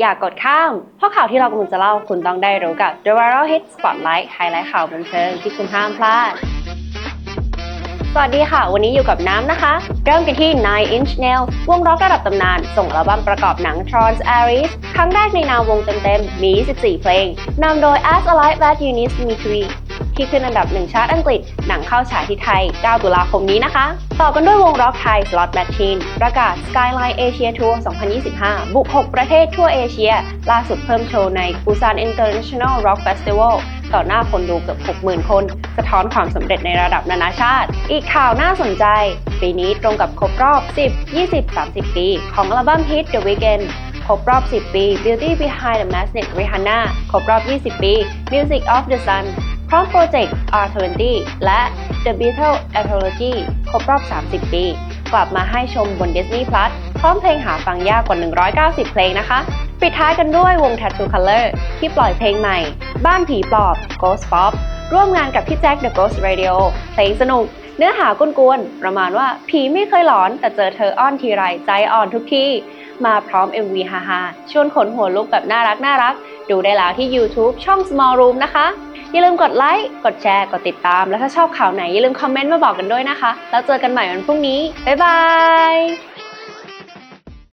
อย่ากกดข้าม เพราะข่าวที่เรากำลังจะเล่าคุณต้องได้รู้กับ The Viral Hit Spotlight ไฮไลท์ข่าวบันเทิงที่คุณห้ามพลาด สวัสดีค่ะ วันนี้อยู่กับน้ำนะคะ เริ่มกันที่ Nine Inch Nails วงร็อกระดับตำนาน ส่งอัลบั้มประกอบหนัง Trans Aries ครั้งแรกในนามวงเต็มๆมี 14 เพลงนำโดย As Alive As You Need Me To Be ที่ขึ้นอันดับหนึ่งชาร์ตอังกฤษ หนังเข้าฉายที่ไทย 9 ตุลาคมนี้นะคะ ต่อกันด้วยวงร็อกไทย Slot Machine ประกาศ Skyline Asia Tour 2025 บุก 6 ประเทศทั่วเอเชีย ล่าสุดเพิ่มโชว์ใน Busan International Rock Festival ต่อหน้าคนดูเกือบ 60,000 คน สะท้อนความสำเร็จในระดับนานาชาติ อีกข่าวน่าสนใจ ปีนี้ตรงกับครบรอบ 10 20 30 ปี ของอัลบั้ม Hit The Weeknd ครบรอบ 10 ปี Beauty Behind the Mask Rihanna ครบรอบ 20 ปี Music of the Sun พร้อมโปรเจกต์ R20 และ The Beatles Anthology ครบรอบ 30 ปี กลับมาให้ชมบน Disney Plus พร้อมเพลงหาฟังยากกว่า 190 เพลงนะคะ ปิดท้ายกันด้วยวง Tattoo Color ที่ปล่อยเพลงใหม่ บ้านผีปลอบ Ghost Pop ร่วมงานกับพี่แจ็ค The Ghost Radio เพลงสนุก เนื้อหากวนๆ ประมาณว่าผีไม่เคยหลอน แต่เจอเธออ้อนทีไรใจอ่อนทุกทีมาพร้อม MV ฮาฮาๆชวนขนหัวลุกแบบน่ารักน่ารัก ดูได้แล้วที่ YouTube ช่อง Small Room นะคะ อย่าลืมกดไลค์กดแชร์กดติดตาม แล้วถ้าชอบข่าวไหนอย่าลืมคอมเมนต์มาบอกกันด้วยนะคะ แล้วเจอกันใหม่วันพรุ่งนี้บ๊ายบาย